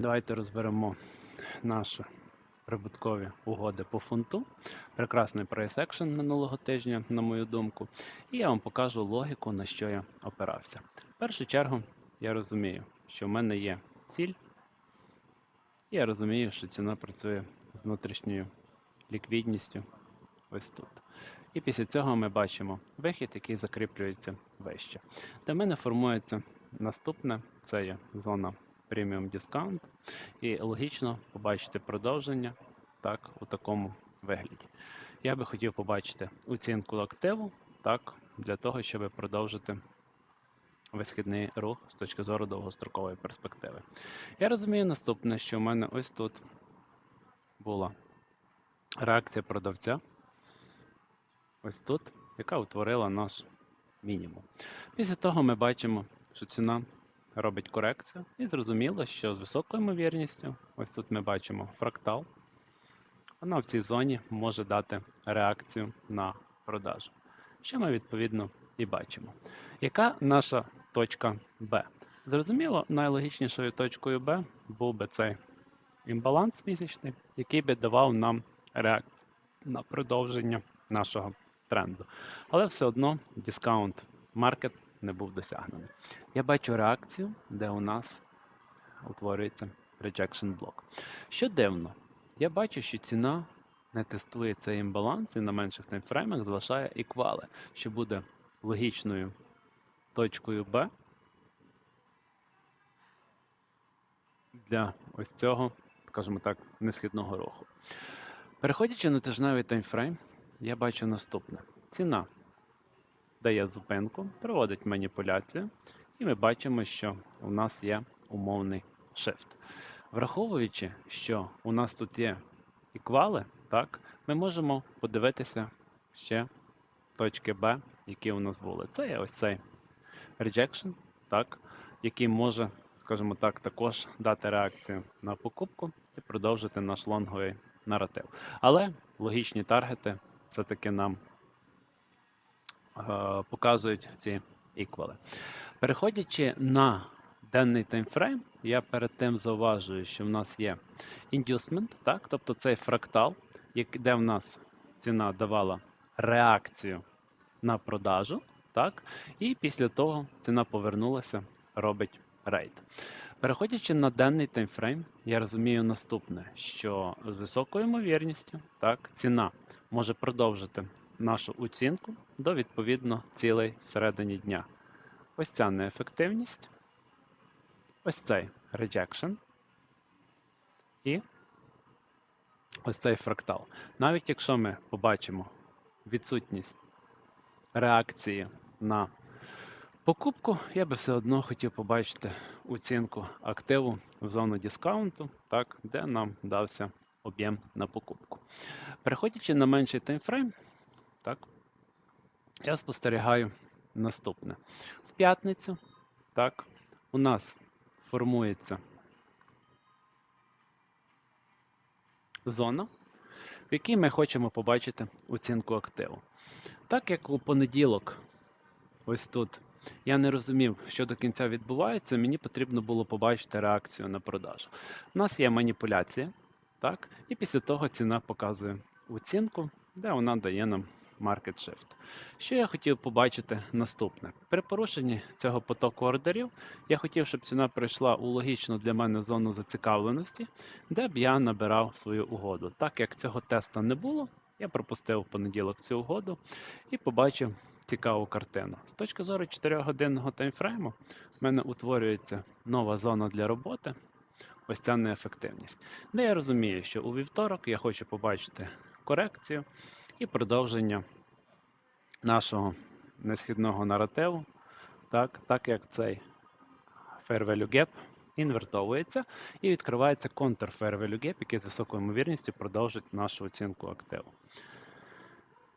Давайте розберемо наші прибуткові угоди по фунту. Прекрасний прайс екшен минулого тижня, на мою думку. І я вам покажу логіку, на що я опирався. В першу чергу я розумію, що в мене є ціль. І я розумію, що ціна працює з внутрішньою ліквідністю ось тут. І після цього ми бачимо вихід, який закріплюється вище. Для мене формується наступне: це є зона Premium Discount. І логічно побачити продовження так, у такому вигляді. Я би хотів побачити оцінку активу так, для того, щоб продовжити висхідний рух з точки зору довгострокової перспективи. Я розумію наступне, що в мене ось тут була реакція продавця. Ось тут, яка утворила наш мінімум. Після того ми бачимо, що ціна робить корекцію, і зрозуміло, що з високою ймовірністю, ось тут ми бачимо фрактал, вона в цій зоні може дати реакцію на продажу. Що ми відповідно і бачимо. Яка наша точка Б? Зрозуміло, найлогічнішою точкою Б був би цей імбаланс місячний, який би давав нам реакцію на продовження нашого тренду. Але все одно дискаунт маркет не був досягнений. Я бачу реакцію, де у нас утворюється rejection блок. Що дивно, я бачу, що ціна не тестує цей імбаланс і на менших таймфреймах залишає іквали, що буде логічною точкою Б для ось цього, скажімо так, несхідного руху. Переходячи на тижневий таймфрейм, я бачу наступне: ціна дає зупинку, проводить маніпуляцію, і ми бачимо, що у нас є умовний shift. Враховуючи, що у нас тут є іквали, так, ми можемо подивитися ще точки Б, які у нас були. Це є ось цей rejection, так, який може, скажімо так, також дати реакцію на покупку і продовжити наш лонговий наратив. Але логічні таргети все-таки нам показують ці іквали. Переходячи на денний таймфрейм, я перед тим зауважую, що в нас є inducement, так? тобто цей фрактал, де в нас ціна давала реакцію на продажу, так? і після того ціна повернулася, робить рейд. Переходячи на денний таймфрейм, я розумію наступне, що з високою ймовірністю так, ціна може продовжити нашу оцінку до відповідно цілей всередині дня. Ось ця неефективність, ось цей rejection і ось цей фрактал. Навіть якщо ми побачимо відсутність реакції на покупку, я би все одно хотів побачити оцінку активу в зону дискаунту, так, де нам дався об'єм на покупку. Переходячи на менший таймфрейм, так, я спостерігаю наступне. В п'ятницю так, у нас формується зона, в якій ми хочемо побачити оцінку активу. Так як у понеділок, ось тут, я не розумів, що до кінця відбувається, мені потрібно було побачити реакцію на продажу. У нас є маніпуляція, так, і після того ціна показує оцінку, де вона дає нам market shift. Що я хотів побачити наступне? При порушенні цього потоку ордерів я хотів, щоб ціна прийшла у логічну для мене зону зацікавленості, де б я набирав свою угоду. Так як цього теста не було, я пропустив в понеділок цю угоду і побачив цікаву картину. З точки зору 4-годинного таймфрейму в мене утворюється нова зона для роботи. Ось ця неефективність. Де я розумію, що у вівторок я хочу побачити корекцію і продовження нашого несхідного наративу, так, так як цей Fair Value Gap інвертовується і відкривається контр Fair Value Gap, який з високою ймовірністю продовжить нашу оцінку активу.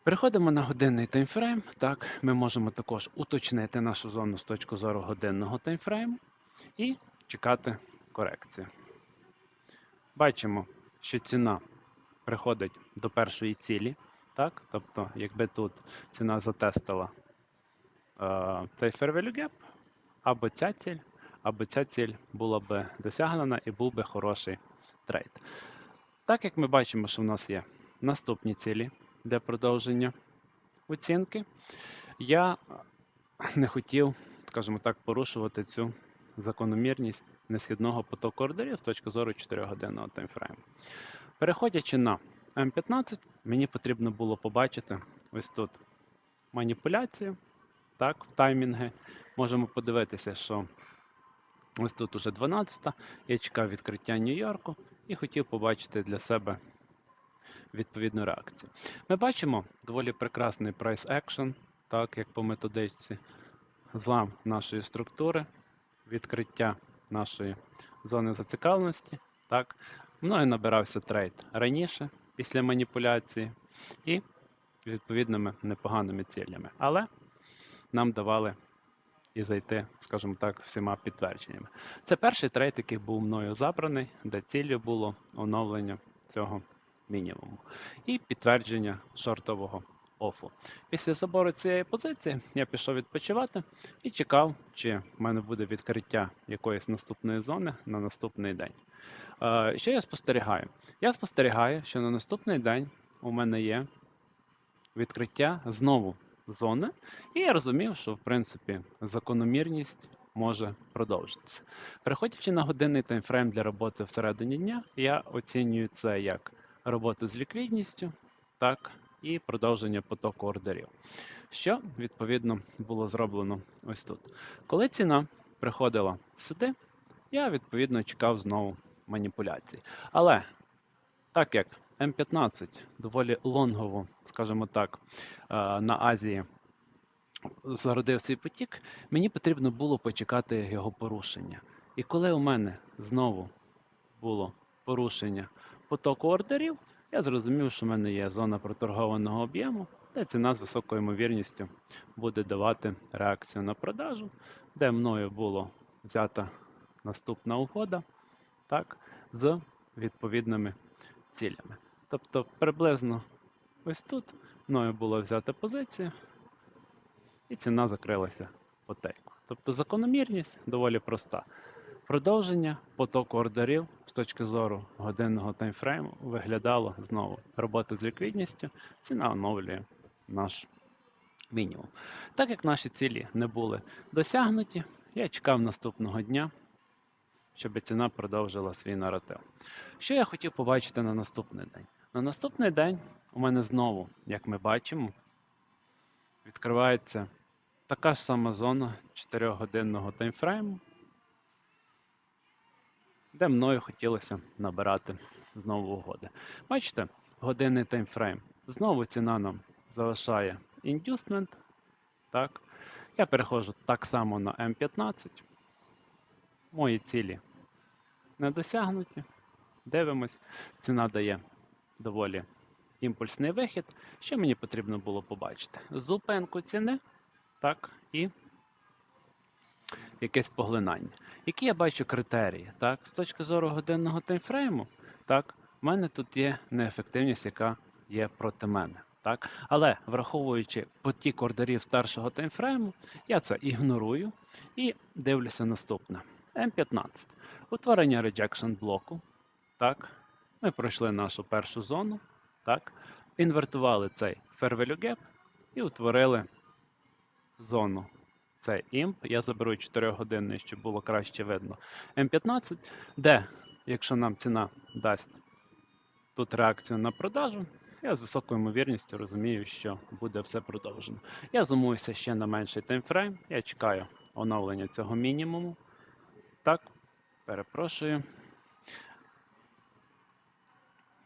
Переходимо на годинний таймфрейм. Так, ми можемо також уточнити нашу зону з точки зору годинного таймфрейму і чекати корекцію. Бачимо, що ціна приходить до першої цілі. Так? Тобто, якби тут ціна затестила е, цей Fair Value Gap, або ця ціль, аби ця ціль була би досягнена і був би хороший трейд. Так як ми бачимо, що в нас є наступні цілі для продовження оцінки, я не хотів, скажімо так, порушувати цю закономірність несхідного потоку ордерів з точки зору 4-годинного таймфрейму. Переходячи на М15, мені потрібно було побачити ось тут маніпуляцію, так, в таймінги. Можемо подивитися, що ось тут уже 12-та, я чекав відкриття Нью-Йорку і хотів побачити для себе відповідну реакцію. Ми бачимо доволі прекрасний price action, так як по методичці, злам нашої структури, відкриття нашої зони зацікавленості. Так. Мною набирався трейд раніше, після маніпуляції, і відповідними непоганими цілями. Але нам давали і зайти, скажімо так, всіма підтвердженнями. Це перший трейд, який був мною забраний, де ціллю було оновлення цього мінімуму і підтвердження шортового офу. Після забору цієї позиції я пішов відпочивати і чекав, чи в мене буде відкриття якоїсь наступної зони на наступний день. Е, Що я спостерігаю? Я спостерігаю, що на наступний день у мене є відкриття знову зони, і я розумів, що в принципі закономірність може продовжитися. Переходячи на годинний таймфрейм для роботи всередині дня, я оцінюю це як роботу з ліквідністю, так і продовження потоку ордерів. Що відповідно було зроблено ось тут. Коли ціна приходила сюди, я відповідно чекав знову маніпуляцій. Але так як М15 доволі лонгово, скажімо так, е, на Азії зародив свій потік, мені потрібно було почекати його порушення. І коли у мене знову було порушення потоку ордерів, я зрозумів, що в мене є зона проторгованого об'єму, де ціна з високою ймовірністю буде давати реакцію на продажу, де мною було взята наступна угода, так, з відповідними цілями. Тобто приблизно ось тут мною була взята позиція, і ціна закрилася по тейку. Тобто закономірність доволі проста. Продовження потоку ордерів з точки зору годинного таймфрейму виглядало знову робота з ліквідністю, ціна оновлює наш мінімум. Так як наші цілі не були досягнуті, я чекав наступного дня, щоб ціна продовжила свій наратив. Що я хотів побачити на наступний день? На наступний день у мене знову, як ми бачимо, відкривається така ж сама зона 4-годинного таймфрейму, де мною хотілося набирати знову угоди. Бачите, годинний таймфрейм. Знову ціна нам залишає індюсмент. Так. Я переходжу так само на М15. Мої цілі не досягнуті. Дивимось, ціна дає доволі імпульсний вихід. Що мені потрібно було побачити? Зупинку ціни, так, і якесь поглинання. Які я бачу критерії? Так, з точки зору годинного таймфрейму, так, в мене тут є неефективність, яка є проти мене. Так? Але враховуючи потік ордерів старшого таймфрейму, я це ігнорую і дивлюся наступне. М15. Утворення rejection блоку. Так. Ми пройшли нашу першу зону. Так. Інвертували цей value gap і утворили зону. Цей імп. Я заберу 4 години, щоб було краще видно. М15, де, якщо нам ціна дасть тут реакцію на продажу, я з високою ймовірністю розумію, що буде все продовжено. Я зумуюся ще на менший таймфрейм. Я чекаю оновлення цього мінімуму. Так, перепрошую.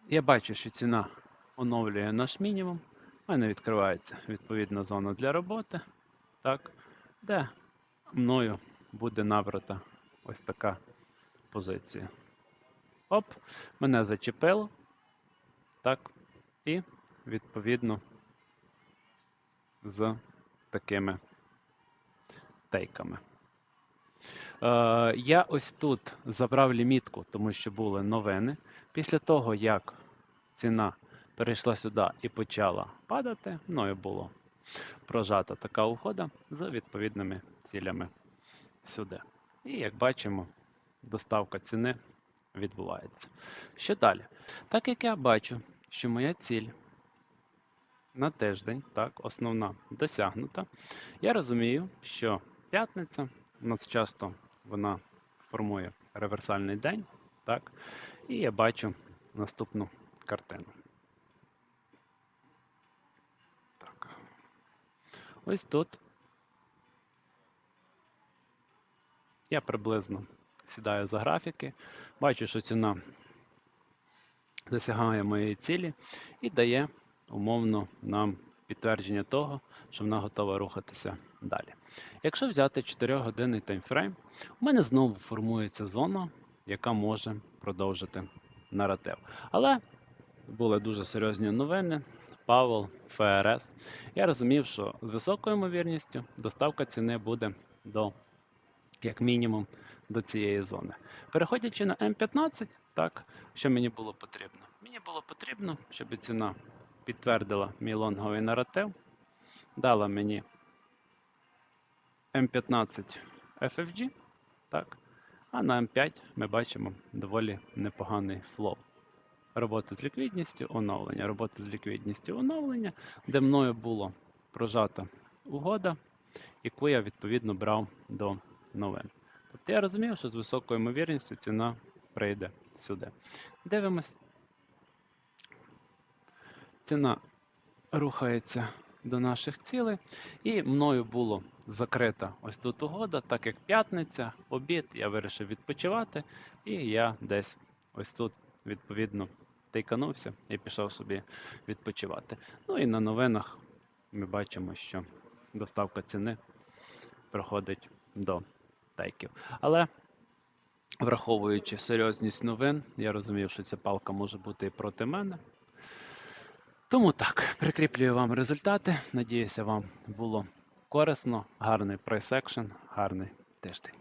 Я бачу, що ціна оновлює наш мінімум. У мене відкривається відповідна зона для роботи, так, де мною буде набрата ось така позиція. Оп, мене зачепило. Так, і відповідно з такими тейками. Е, я ось тут забрав лімітку, тому що були новини. Після того, як ціна перейшла сюди і почала падати, мною було прожата така угода з відповідними цілями сюди. І як бачимо, доставка ціни відбувається. Що далі? Так як я бачу, що моя ціль на тиждень, так, основна досягнута, я розумію, що п'ятниця у нас часто вона формує реверсальний день, так, і я бачу наступну картину. Так. Ось тут я приблизно сідаю за графіки, бачу, що ціна досягає моєї цілі і дає умовно нам підтвердження того, що вона готова рухатися далі. Якщо взяти 4-годинний таймфрейм, у мене знову формується зона, яка може продовжити наратив. Але були дуже серйозні новини. Павел, ФРС. Я розумів, що з високою ймовірністю доставка ціни буде до, як мінімум, до цієї зони. Переходячи на М15, так, що мені було потрібно? Мені було потрібно, щоб ціна підтвердила мій лонговий наратив, дала мені М15 FFG, так, а на М5 ми бачимо доволі непоганий флоу. Робота з ліквідністю, оновлення, робота з ліквідністю, оновлення, де мною було прожата угода, яку я відповідно брав до новин. Тобто я розумів, що з високою ймовірністю ціна прийде сюди. Дивимось. Ціна рухається до наших цілей, і мною було закрита ось тут угода, так як п'ятниця, обід, я вирішив відпочивати, і я десь ось тут відповідно тиканувся і пішов собі відпочивати. Ну і на новинах ми бачимо, що доставка ціни проходить до тейків. Але враховуючи серйозність новин, я розумів, що ця палка може бути і проти мене. Тому так, прикріплюю вам результати. Надіюся, вам було корисно, гарний прайс-екшн, гарний тиждень.